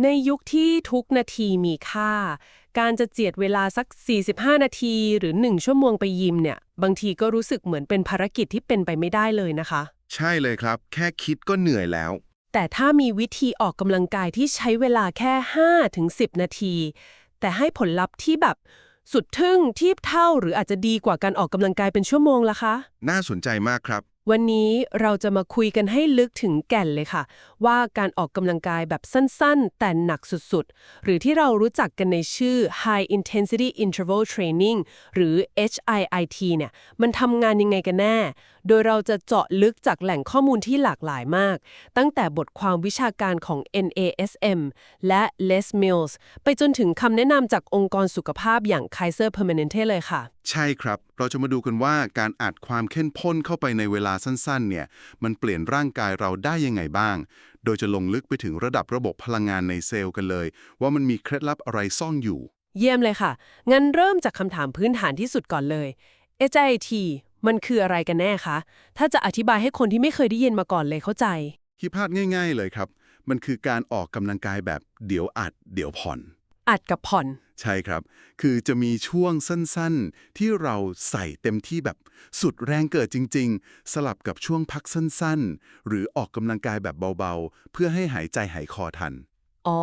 ในยุคที่ทุกนาทีมีค่า การจะเจียดเวลาสัก 45 นาทีหรือ 1 ชั่วโมงไปยิมเนี่ย บางทีก็รู้สึกเหมือนเป็นภารกิจที่เป็นไปไม่ได้เลยนะคะ ใช่เลยครับ แค่คิดก็เหนื่อยแล้ว แต่ถ้ามีวิธีออกกำลังกายที่ใช้เวลาแค่5ถึง10 นาที แต่ให้ผลลัพธ์ที่แบบสุดทึ่งเทียบเท่าหรืออาจจะดีกว่าการออกกำลังกายเป็นชั่วโมงล่ะคะ น่าสนใจมากครับ วันนี้เราจะมาคุยกันให้ลึกถึงแก่นเลยค่ะ ว่าการออกกำลังกายแบบสั้นๆ แต่หนักสุดๆ หรือที่เรารู้จักกันในชื่อ High Intensity Interval Training หรือ HIIT เนี่ย มันทำงานยังไงกันแน่โดยเราจะเจาะลึกจากแหล่งข้อมูลที่หลากหลายมาก ตั้งแต่บทความวิชาการของ NASM และ Les Mills ไปจนถึงคำแนะนำจากองค์กรสุขภาพอย่าง Kaiser Permanente เลยค่ะ ใช่ครับ เราจะมาดูกันว่าการอัดความเข้มข้นเข้าไปในเวลาสั้นๆ เนี่ย มันเปลี่ยนร่างกายเราได้ยังไงบ้าง โดยจะลงลึกไปถึงระดับระบบพลังงานในเซลล์กันเลย ว่ามันมีเคล็ดลับอะไรซ่อนอยู่ เยี่ยมเลยค่ะ งั้นเริ่มจากคำถามพื้นฐานที่สุดก่อนเลย HIIT มันคืออะไรกันแน่คะ ถ้าจะอธิบายให้คนที่ไม่เคยได้ยินมาก่อนเลยเข้าใจ คิดพลาดง่าย ๆเลยครับ มันคือการออกกำลังกายแบบเดี๋ยวอัด เดี๋ยวผ่อน อัดกับผ่อน ใช่ครับ คือจะมีช่วงสั้นๆ ที่เราใส่เต็มที่แบบสุดแรงเกิดจริง ๆ สลับกับช่วงพักสั้นๆ หรือออกกำลังกายแบบเบาๆ เพื่อให้หายใจหายคอทัน อ๋อ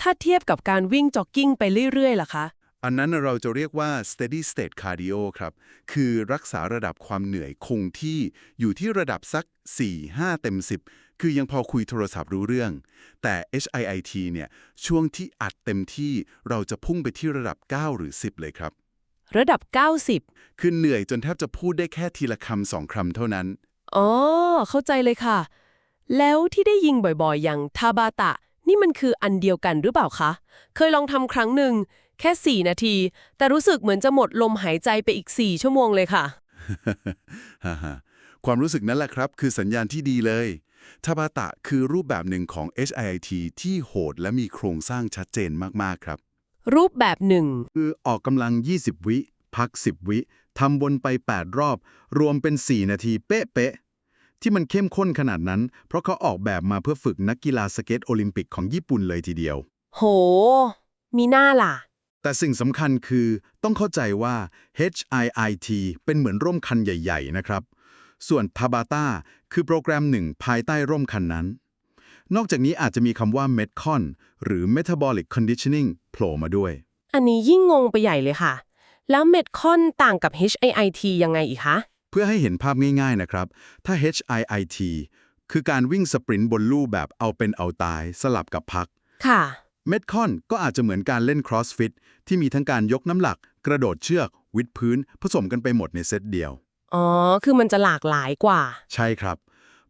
ถ้าเทียบกับการวิ่งจ็อกกิ้งไปเรื่อยๆล่ะคะ อันนั้นเราจะเรียกว่า steady state cardio ครับ คือรักษาระดับความเหนื่อยคงที่อยู่ที่ระดับสัก 4-5 เต็ม 10 คือยังพอคุยโทรศัพท์รู้เรื่อง แต่ HIIT เนี่ย ช่วงที่อัดเต็มที่เราจะพุ่งไปที่ระดับ 9 หรือ 10 เลยครับ ระดับ 90 คือเหนื่อยจนแทบจะพูดได้แค่ทีละคำสองคำเท่านั้น อ๋อ เข้าใจเลยค่ะ แล้วที่ได้ยิงบ่อยๆ อย่างทาบาตะ นี่มันคืออันเดียวกันหรือเปล่าคะ เคยลองทำครั้งหนึ่ง แค่ 4 นาที แต่รู้สึกเหมือนจะหมดลมหายใจไปอีก 4 ชั่วโมงเลยค่ะฮ่าฮ่าความรู้สึกนั้นแหละครับ คือสัญญาณที่ดีเลยทาบาตะคือรูปแบบหนึ่งของ HIIT ที่โหดและมีโครงสร้างชัดเจนมากๆครับ รูปแบบหนึ่งคือออกกำลัง 20 วิ พัก 10 วิทำวนไป 8 รอบ รวมเป็น 4 นาทีเป๊ะๆที่มันเข้มข้นขนาดนั้น เพราะเขาออกแบบมาเพื่อฝึกนักกีฬาสเก็ตโอลิมปิกของญี่ปุ่นเลยทีเดียว โห มีหน้าล่ะ แต่สิ่งสำคัญคือต้องเข้าใจว่า HIIT เป็นเหมือนร่มคันใหญ่ ๆ นะครับ ส่วน Tabata คือโปรแกรมหนึ่งภายใต้ร่มคันนั้น นอกจากนี้อาจจะมีคำว่า Metcon หรือ Metabolic Conditioning โผล่มาด้วย อันนี้ยิ่งงงไปใหญ่เลยค่ะ แล้วเม็ดคอนต่างกับ HIIT ยังไงอีกคะ เพื่อให้เห็นภาพง่าย ๆ นะครับ ถ้า HIIT คือการวิ่งสปรินต์บนลู่แบบเอาเป็นเอาตายสลับกับพัก ค่ะ เมดคอนก็อาจจะเหมือนการเล่น CrossFit ที่มีทั้งการยกน้ำหนัก กระโดดเชือก วิดพื้น ผสมกันไปหมดในเซตเดียว อ๋อ คือมันจะหลากหลายกว่า ใช่ครับ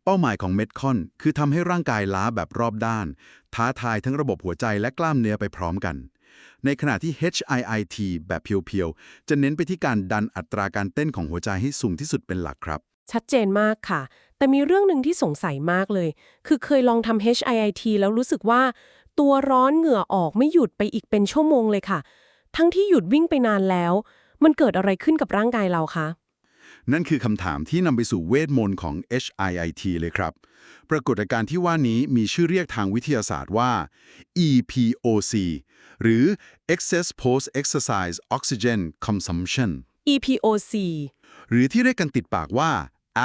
เป้าหมายของเมดคอนคือทำให้ร่างกายล้าแบบรอบด้าน ท้าทายทั้งระบบหัวใจและกล้ามเนื้อไปพร้อมกัน ในขณะที่ HIIT แบบเพียวๆ จะเน้นไปที่การดันอัตราการเต้นของหัวใจให้สูงที่สุดเป็นหลักครับ ชัดเจนมากค่ะ แต่มีเรื่องหนึ่งที่สงสัยมากเลย คือเคยลองทำ HIIT แล้วรู้สึกว่า ตัวร้อนเหงื่อออกไม่หยุดไปอีกเป็นชั่วโมงเลยค่ะ ทั้งที่หยุดวิ่งไปนานแล้ว มันเกิดอะไรขึ้นกับร่างกายเราคะนั่นคือคำถามที่นำไปสู่เวทมนต์ของ HIIT เลยครับ ปรากฏการณ์ที่ว่านี้มีชื่อเรียกทางวิทยาศาสตร์ว่า EPOC หรือ Excess Post Exercise Oxygen Consumption EPOC หรือที่เรียกกันติดปากว่า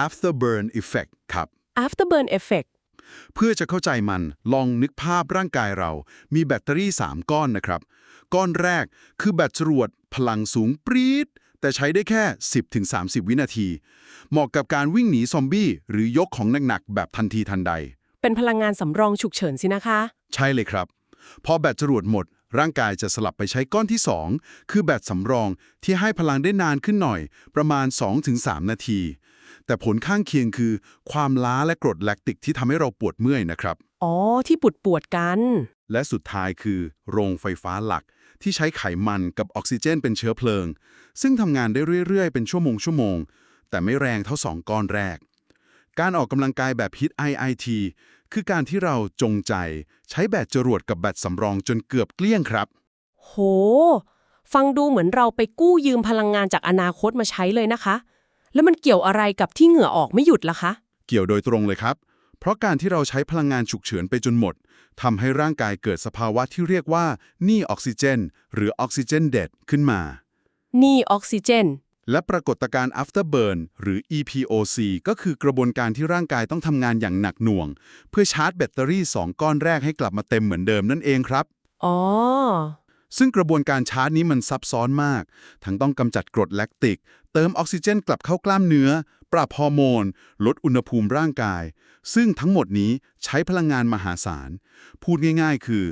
Afterburn Effect ครับ Afterburn Effect เพื่อจะเข้าใจมันลองนึกภาพร่างกายเรา มีแบตเตอรี่ 3 ก้อนนะครับ ก้อนแรกคือแบตจรวดพลังสูงปรี๊ดแต่ใช้ได้แค่ 10-30 วินาที เหมาะกับการวิ่งหนีซอมบี้ หรือยกของหนักๆแบบทันทีทันใด เป็นพลังงานสำรองฉุกเฉินสินะคะ ใช่เลยครับ พอแบตจรวดหมด ร่างกายจะสลับไปใช้ก้อนที่ 2 คือแบตสำรองที่ให้พลังได้นานขึ้นหน่อย ประมาณ 2-3 นาที แต่ผลข้างเคียงคือ ความล้าและกรดแลคติกที่ทำให้เราปวดเมื่อยนะครับ อ๋อ ที่ปวดปวดๆกัน และสุดท้ายคือ โรงไฟฟ้าหลัก ที่ใช้ไขมันกับออกซิเจนเป็นเชื้อเพลิง ซึ่งทำงานได้เรื่อย ๆ เป็นชั่วโมงชั่วโมง แต่ไม่แรงเท่าสองก้อนแรก การออกกำลังกายแบบ HIT IIT คือการที่เราจงใจใช้แบตจรวดกับแบตสำรองจนเกือบเกลี้ยงครับ โห ฟังดูเหมือนเราไปกู้ยืมพลังงานจากอนาคตมาใช้เลยนะคะ แล้วมันเกี่ยวอะไรกับที่เหงื่อออกไม่หยุดล่ะคะ เกี่ยวโดยตรงเลยครับ เพราะการที่เราใช้พลังงานฉุกเฉินไปจนหมดทำให้ร่างกายเกิดสภาวะที่เรียกว่าหนี้ออกซิเจน หรือออกซิเจนเดดขึ้นมา นี่ออกซิเจน และปรากฏการณ์ afterburn หรือ EPOC ก็คือกระบวนการที่ร่างกายต้องทำงานอย่างหนักหน่วง เพื่อชาร์จแบตเตอรี่ 2 ก้อนแรกให้กลับมาเต็มเหมือนเดิมนั่นเองครับ อ๋อซึ่งกระบวนการชาร์จนี้มันซับซ้อนมาก ทั้งต้องกำจัดกรดแลคติก เติมออกซิเจนกลับเข้ากล้ามเนื้อ ปรับฮอร์โมน ลดอุณหภูมิร่างกาย ซึ่งทั้งหมดนี้ใช้พลังงานมหาศาล พูดง่ายๆ คือ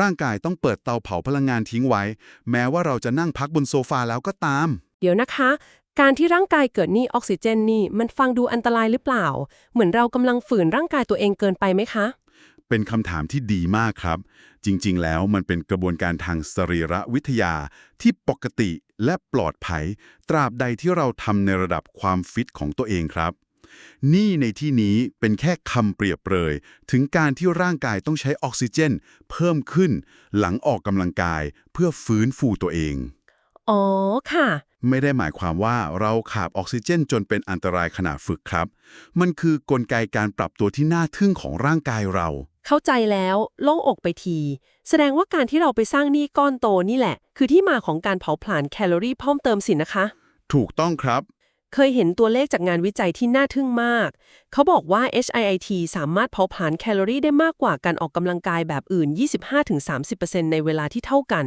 ร่างกายต้องเปิดเตาเผาพลังงานทิ้งไว้ แม้ว่าเราจะนั่งพักบนโซฟาแล้วก็ตาม เดี๋ยวนะคะ การที่ร่างกายเกิดหนี่ออกซิเจนนี่มันฟังดูอันตรายหรือเปล่า เหมือนเรากำลังฝืนร่างกายตัวเองเกินไปไหมคะเป็นคำถามที่ดีมากครับ จริงๆ แล้วมันเป็นกระบวนการทางสรีระวิทยาที่ปกติ และปลอดภัย ตราบใดที่เราทำในระดับความฟิตของตัวเองครับ นี่ในที่นี้เป็นแค่คำเปรียบเปรย ถึงการที่ร่างกายต้องใช้ออกซิเจน เพิ่มขึ้น หลังออกกำลังกายเพื่อฟื้นฟูตัวเอง อ๋อค่ะ ไม่ได้หมายความว่าเราขาดออกซิเจนจนเป็นอันตรายขณะฝึกครับ มันคือกลไกการปรับตัวที่น่าทึ่งของร่างกายเรา เข้าใจแล้วโล่งอกไปที แสดงว่าการที่เราไปสร้างหนี้ก้อนโตนี่แหละ คือที่มาของการเผาผลาญแคลอรี่เพิ่มเติมสินะคะ ถูกต้องครับ เคยเห็นตัวเลขจากงานวิจัยที่น่าทึ่งมาก เขาบอกว่า HIIT สามารถเผาผลาญแคลอรี่ได้มากกว่าการออกกำลังกายแบบอื่น 25-30%ในเวลาที่เท่ากัน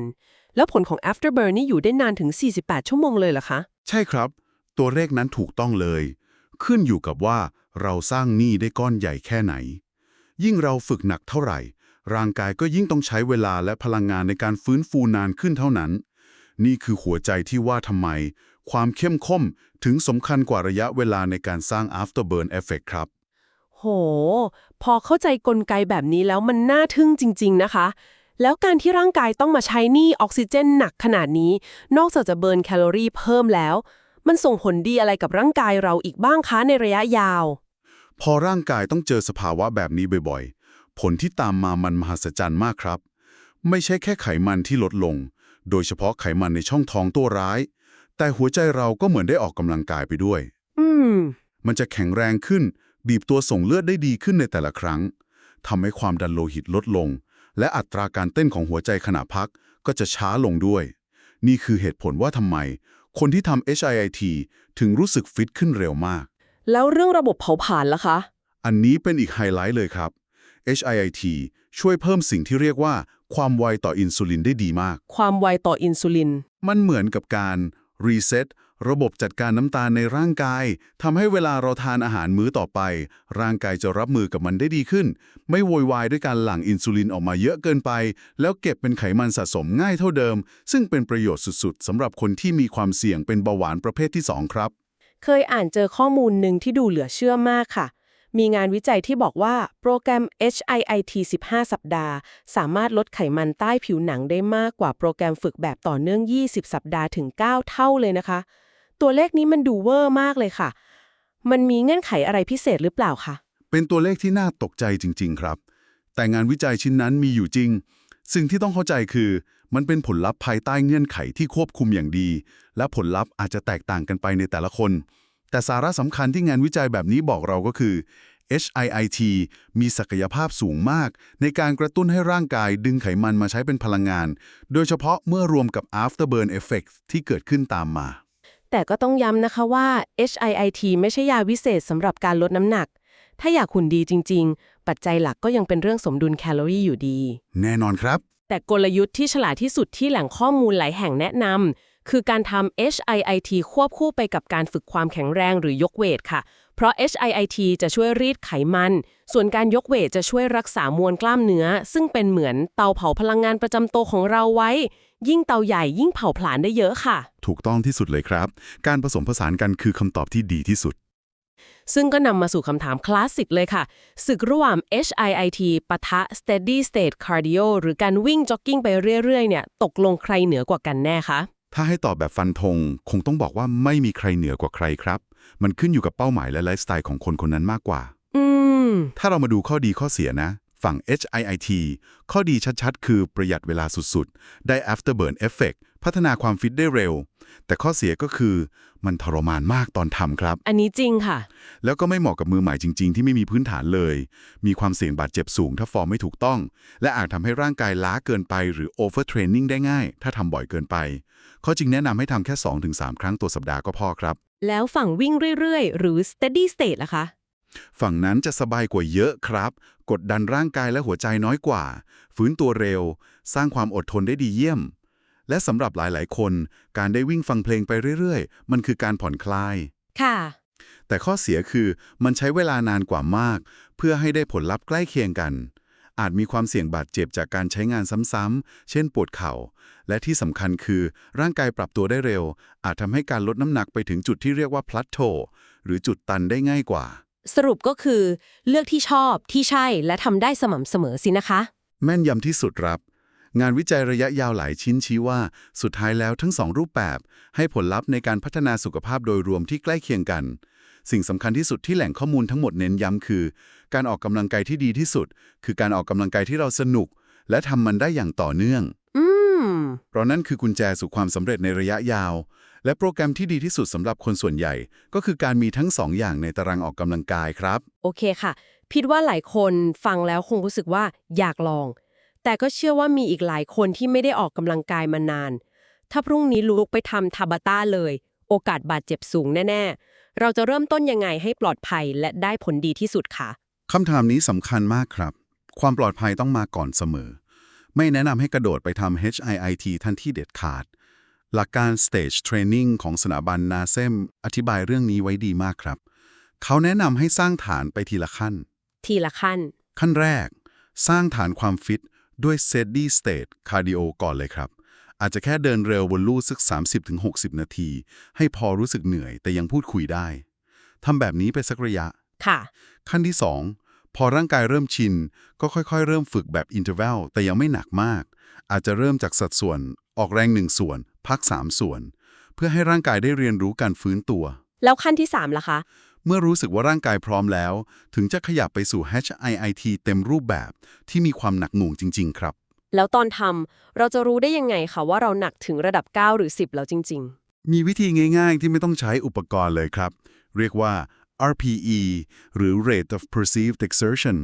แล้วผลของ Afterburn นี่อยู่ได้นานถึง 48 ชั่วโมงเลยเหรอคะ ใช่ครับ ตัวเลขนั้นถูกต้องเลย ขึ้นอยู่กับว่าเราสร้างหนี้ได้ก้อนใหญ่แค่ไหน ยิ่งเราฝึกหนักเท่าไหร่ ร่างกายก็ยิ่งต้องใช้เวลาและพลังงานในการฟื้นฟูนานขึ้นเท่านั้น นี่คือหัวใจที่ว่าทำไม ความเข้มข้นถึงสำคัญกว่าระยะเวลาในการสร้าง afterburn effect ครับ โห พอเข้าใจกลไกแบบนี้แล้วมันน่าทึ่งจริง ๆ นะคะแล้วการที่ร่างกายต้องมาใช้หนี้ออกซิเจนหนักขนาดนี้ นอกจากจะเบิร์นแคลอรี่เพิ่มแล้ว มันส่งผลดีอะไรกับร่างกายเราอีกบ้างคะในระยะยาว พอร่างกายต้องเจอสภาวะแบบนี้บ่อยๆ ผลที่ตามมามันมหัศจรรย์มากครับ ไม่ใช่แค่ไขมันที่ลดลง โดยเฉพาะไขมันในช่องท้องตัวร้าย แต่หัวใจเราก็เหมือนได้ออกกำลังกายไปด้วย อืม มันจะแข็งแรงขึ้น บีบตัวส่งเลือดได้ดีขึ้นในแต่ละครั้งทำให้ความดันโลหิตลดลง และอัตราการเต้นของหัวใจขณะพักก็จะช้าลงด้วย นี่คือเหตุผลว่าทำไม คนที่ทำ HIIT ถึงรู้สึกฟิตขึ้นเร็วมาก แล้วเรื่องระบบเผาผลาญล่ะคะ อันนี้เป็นอีกไฮไลท์เลยครับ HIIT ช่วยเพิ่มสิ่งที่เรียกว่า ความไวต่ออินซูลินได้ดีมาก ความไวต่ออินซูลิน มันเหมือนกับการรีเซ็ตระบบจัดการน้ำตาลในร่างกายทำให้เวลาเราทานอาหารมื้อต่อไป ร่างกายจะรับมือกับมันได้ดีขึ้น ไม่โวยวายด้วยการหลั่งอินซูลินออกมาเยอะเกินไป แล้วเก็บเป็นไขมันสะสมง่ายเท่าเดิม ซึ่งเป็นประโยชน์สุดๆสำหรับคนที่มีความเสี่ยงเป็นเบาหวานประเภทที่ 2 ครับ เคยอ่านเจอข้อมูลหนึ่งที่ดูเหลือเชื่อมากค่ะ มีงานวิจัยที่บอกว่าโปรแกรม HIIT 15 สัปดาห์ สามารถลดไขมันใต้ผิวหนังได้มากกว่าโปรแกรมฝึกแบบต่อเนื่อง 20 สัปดาห์ถึง 9 เท่าเลยนะคะ ตัวเลขนี้มันดูเวอร์มากเลยค่ะ มันมีเงื่อนไขอะไรพิเศษหรือเปล่าคะ เป็นตัวเลขที่น่าตกใจจริง ๆ ครับ แต่งานวิจัยชิ้นนั้นมีอยู่จริง สิ่งที่ต้องเข้าใจคือมันเป็นผลลัพธ์ภายใต้เงื่อนไขที่ควบคุมอย่างดี และผลลัพธ์อาจจะแตกต่างกันไปในแต่ละคน แต่สาระสำคัญที่งานวิจัยแบบนี้บอกเราก็คือ HIIT มีศักยภาพสูงมาก ในการกระตุ้นให้ร่างกายดึงไขมันมาใช้เป็นพลังงาน โดยเฉพาะเมื่อรวมกับ afterburn effect ที่เกิดขึ้นตามมา แต่ก็ต้องย้ำนะคะว่า HIIT ไม่ใช่ยาวิเศษสำหรับการลดน้ำหนัก ถ้าอยากหุ่นดีจริง ๆ ปัจจัยหลักก็ยังเป็นเรื่องสมดุลแคลอรี่อยู่ดี แน่นอนครับ แต่กลยุทธ์ที่ฉลาดที่สุดที่แหล่งข้อมูลหลายแห่งแนะนำคือการทำ HIIT ควบคู่ไปกับการฝึกความแข็งแรงหรือยกเวทค่ะ เพราะ HIIT จะช่วยรีดไขมัน ส่วนการยกเวทจะช่วยรักษามวลกล้ามเนื้อ ซึ่งเป็นเหมือนเตาเผาพลังงานประจำตัวของเราไว้ ยิ่งเตาใหญ่ยิ่งเผาผลาญได้เยอะค่ะ ถูกต้องที่สุดเลยครับ การผสมผสานกันคือคำตอบที่ดีที่สุด ซึ่งก็นำมาสู่คำถามคลาสสิกเลยค่ะ ศึกระหว่าง HIIT ปะทะ Steady State Cardio หรือการวิ่งจ็อกกิ้งไปเรื่อยๆเนี่ยตกลงใครเหนือกว่ากันแน่คะถ้าให้ตอบแบบฟันธงคงต้องบอกว่าไม่มีใครเหนือกว่าใครครับ มันขึ้นอยู่กับเป้าหมายและไลฟ์สไตล์ของคนคนนั้นมากกว่าอืมถ้าเรามาดูข้อดีข้อเสียนะ ฝั่ง HIIT ข้อดีชัดๆ คือประหยัดเวลาสุดๆ ได้ afterburn effect พัฒนาความฟิตได้เร็ว แต่ข้อเสียก็คือมันทรมานมากตอนทำครับ อันนี้จริงค่ะ แล้วก็ไม่เหมาะกับมือใหม่จริง ๆ ที่ไม่มีพื้นฐานเลย มีความเสี่ยงบาดเจ็บสูง ถ้าฟอร์มไม่ถูกต้อง และอาจทำให้ร่างกายล้าเกินไป หรือ overtraining ได้ง่าย ถ้าทำบ่อยเกินไปข้อจริงแนะนำให้ทำแค่ 2-3 ครั้งต่อสัปดาห์ก็พอครับ แล้วฝั่งวิ่งเรื่อยๆ หรือ steady state ล่ะคะฝั่งนั้นจะสบายกว่าเยอะครับ กดดันร่างกายและหัวใจน้อยกว่า ฟื้นตัวเร็ว สร้างความอดทนได้ดีเยี่ยม และสำหรับหลายๆ คน การได้วิ่งฟังเพลงไปเรื่อยๆ มันคือการผ่อนคลาย ค่ะ แต่ข้อเสียคือมันใช้เวลานานกว่ามาก เพื่อให้ได้ผลลัพธ์ใกล้เคียงกัน อาจมีความเสี่ยงบาดเจ็บจากการใช้งานซ้ำๆ เช่นปวดเข่า และที่สำคัญคือร่างกายปรับตัวได้เร็ว อาจทำให้การลดน้ำหนักไปถึงจุดที่เรียกว่าพลัตโตหรือจุดตันได้ง่ายกว่า สรุปก็คือ เลือกที่ชอบที่ใช่และทำได้สม่ำเสมอสินะคะ แม่นยำที่สุดครับ งานวิจัยระยะยาวหลายชิ้นชี้ว่า สุดท้ายแล้วทั้งสองรูปแบบ ให้ผลลัพธ์ในการพัฒนาสุขภาพโดยรวมที่ใกล้เคียงกัน สิ่งสำคัญที่สุดที่แหล่งข้อมูลทั้งหมดเน้นย้ำคือ การออกกำลังกายที่ดีที่สุด คือการออกกำลังกายที่เราสนุก และทำมันได้อย่างต่อเนื่องอืมเพราะนั่นคือกุญแจสู่ความสำเร็จในระยะยาว และโปรแกรมที่ดีที่สุดสำหรับคนส่วนใหญ่ ก็คือการมีทั้งสองอย่างในตารางออกกำลังกายครับ โอเคค่ะ พิดว่าหลายคนฟังแล้วคงรู้สึกว่าอยากลอง แต่ก็เชื่อว่ามีอีกหลายคนที่ไม่ได้ออกกำลังกายมานาน ถ้าพรุ่งนี้ลุกไปทำทาบาต้าเลย โอกาสบาดเจ็บสูงแน่ ๆ เราจะเริ่มต้นยังไงให้ปลอดภัยและได้ผลดีที่สุดคะคำถามนี้สำคัญมากครับ ความปลอดภัยต้องมาก่อนเสมอ ไม่แนะนำให้กระโดดไปทำ HIIT ทันที่เด็ดขาด หลักการ Stage Training ของสถาบันนาเซมอธิบายเรื่องนี้ไว้ดีมากครับ เขาแนะนำให้สร้างฐานไปทีละขั้น ทีละขั้น ขั้นแรก สร้างฐานความฟิต ด้วย Steady State Cardio ก่อนเลยครับ อาจจะแค่เดินเร็วบนลู่สัก 30-60 นาที ให้พอรู้สึกเหนื่อยแต่ยังพูดคุยได้ทำแบบนี้ไปสักระยะ ค่ะ ขั้นที่ 2 พอร่างกายเริ่มชิน ก็ค่อยๆ เริ่มฝึกแบบอินเทอร์เวลแต่ยังไม่หนักมาก อาจจะเริ่มจากสัดส่วน ออกแรงหนึ่งส่วน พัก 3 ส่วน เพื่อให้ร่างกายได้เรียนรู้การฟื้นตัว แล้วขั้นที่3ล่ะคะ เมื่อรู้สึกว่าร่างกายพร้อมแล้ว ถึงจะขยับไปสู่ HIIT เต็มรูปแบบที่มีความหนักหน่วงจริง ๆ ครับ แล้วตอนทำเราจะรู้ได้ยังไงคะว่าเราหนักถึงระดับ 9 หรือ 10 แล้วจริงมีวิธีง่าย ๆ ที่ไม่ต้องใช้อุปกรณ์เลยครับ เรียกว่า RPE หรือ Rate of Perceived Exertion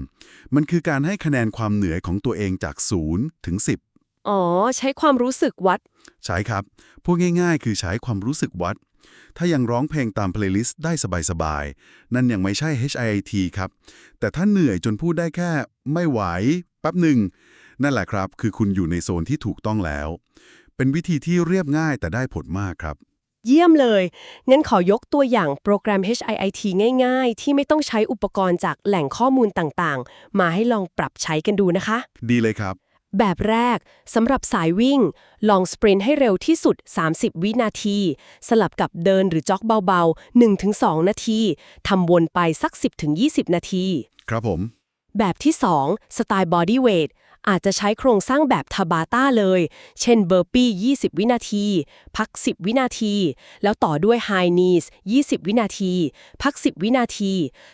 มันคือการให้คะแนนความเหนื่อยของตัวเองจาก 0 ถึง 10ๆอ๋อ ใช้ความรู้สึกวัด ใช่ครับ พูดง่าย ๆ คือใช้ความรู้สึกวัด ถ้ายังร้องเพลงตามเพลย์ลิสต์ได้สบายๆ นั่นยังไม่ใช่ HIIT ครับ แต่ถ้าเหนื่อยจนพูดได้แค่ไม่ไหวแป๊บหนึ่ง นั่นแหละครับ คือคุณอยู่ในโซนที่ถูกต้องแล้ว เป็นวิธีที่เรียบง่ายแต่ได้ผลมากครับ เยี่ยมเลย งั้นขอยกตัวอย่างโปรแกรม HIIT ง่ายๆ ที่ไม่ต้องใช้อุปกรณ์จากแหล่งข้อมูลต่างๆ มาให้ลองปรับใช้กันดูนะคะ ดีเลยครับ แบบแรกสำหรับสายวิ่ง ลองสปรินต์ให้เร็วที่สุด 30 วินาที สลับกับเดินหรือจ็อกเบาๆ 1-2 นาทีทำวนไปสัก 10-20 นาที ครับผม แบบที่ 2 สไตล์บอดี้เวทอาจจะใช้โครงสร้างแบบทาบาต้าเลย เช่นเบอร์ปี้ 20 วินาที พัก 10 วินาที แล้วต่อด้วยไฮนีส20 วินาที พัก 10 วินาที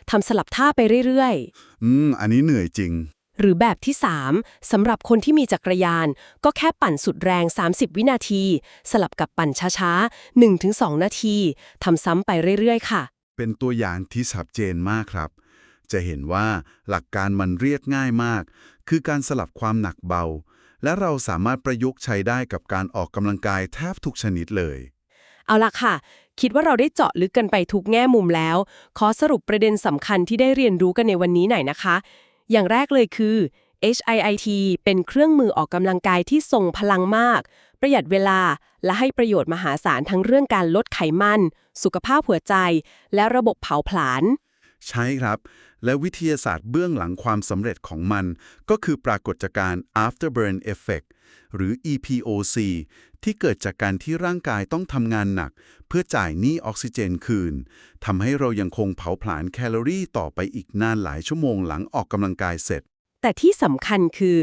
ทำสลับท่าไปเรื่อย ๆ อืม อันนี้เหนื่อยจริง หรือแบบที่ 3สำหรับคนที่มีจักรยาน ก็แค่ปั่นสุดแรง 30 วินาที สลับกับปั่นช้าๆ 1-2 นาทีทำซ้ำไปเรื่อยๆ ค่ะ เป็นตัวอย่างที่ชัดเจนมากครับ จะเห็นว่าหลักการมันเรียกง่ายมาก คือการสลับความหนักเบา และเราสามารถประยุกต์ใช้ได้กับการออกกำลังกายแทบทุกชนิดเลย เอาล่ะค่ะคิดว่าเราได้เจาะลึกกันไปทุกแง่มุมแล้ว ขอสรุปประเด็นสำคัญที่ได้เรียนรู้กันในวันนี้หน่อยนะคะ อย่างแรกเลยคือ HIIT เป็นเครื่องมือออกกำลังกายที่ทรงพลังมาก ประหยัดเวลาและให้ประโยชน์มหาศาลทั้งเรื่องการลดไขมัน สุขภาพหัวใจ และระบบเผาผลาญ ใช่ครับ และวิทยาศาสตร์เบื้องหลังความสำเร็จของมัน ก็คือปรากฏการณ์ afterburn effect หรือ EPOC ที่เกิดจากการที่ร่างกายต้องทำงานหนัก เพื่อจ่ายหนี้ออกซิเจนคืนทำให้เรายังคงเผาผลาญแคลอรี่ต่อไปอีกนานหลายชั่วโมงหลังออกกำลังกายเสร็จ แต่ที่สำคัญคือ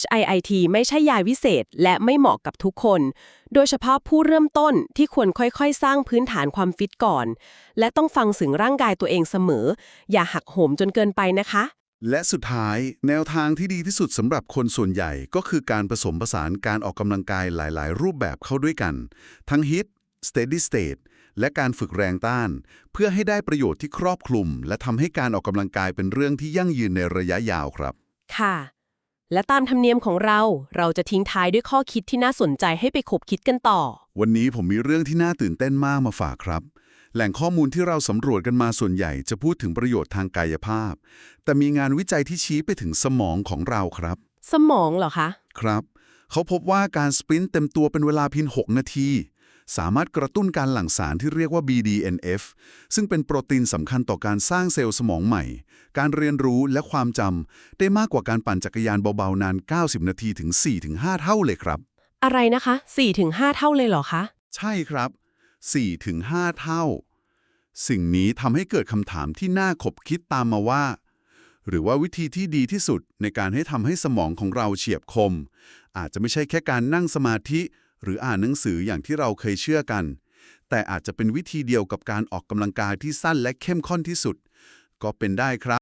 HIIT ไม่ใช่ยาวิเศษและไม่เหมาะกับทุกคน โดยเฉพาะผู้เริ่มต้นที่ควรค่อยๆ สร้างพื้นฐานความฟิตก่อน และต้องฟังถึงร่างกายตัวเองเสมอ อย่าหักโหมจนเกินไปนะคะ และสุดท้ายแนวทางที่ดีที่สุดสำหรับคนส่วนใหญ่ก็คือการผสมผสานการออกกำลังกายหลายๆ รูปแบบเข้าด้วยกัน ทั้ง HIIT Steady State และการฝึกแรงต้าน เพื่อให้ได้ประโยชน์ที่ครอบคลุม และทำให้การออกกำลังกายเป็นเรื่องที่ยั่งยืนในระยะยาวครับ ค่ะ และตามธรรมเนียมของเรา เราจะทิ้งท้ายด้วยข้อคิดที่น่าสนใจให้ไปคบคิดกันต่อ วันนี้ผมมีเรื่องที่น่าตื่นเต้นมากมาฝากครับ แหล่งข้อมูลที่เราสำรวจกันมาส่วนใหญ่จะพูดถึงประโยชน์ทางกายภาพ แต่มีงานวิจัยที่ชี้ไปถึงสมองของเราครับ สมองเหรอคะ ครับ เขาพบว่าการสปรินต์เต็มตัวเป็นเวลาเพียง6นาที สามารถกระตุ้นการหลั่งสารที่เรียกว่า BDNF ซึ่งเป็นโปรตีนสำคัญต่อการสร้างเซลล์สมองใหม่ การเรียนรู้และความจำได้มากกว่าการปั่นจักรยานเบาๆ นาน 90 นาทีถึง 4-5 เท่าเลยครับ อะไรนะคะ 4-5 เท่าเลยเหรอคะ ใช่ครับ 4-5 เท่า สิ่งนี้ทำให้เกิดคำถามที่น่าขบคิดตามมาว่า หรือว่าวิธีที่ดีที่สุดในการให้ทำให้สมองของเราเฉียบคม อาจจะไม่ใช่แค่การนั่งสมาธิ หรืออ่านหนังสืออย่างที่เราเคยเชื่อกัน แต่อาจจะเป็นวิธีเดียวกับการออกกำลังกายที่สั้นและเข้มข้นที่สุด ก็เป็นได้ครับ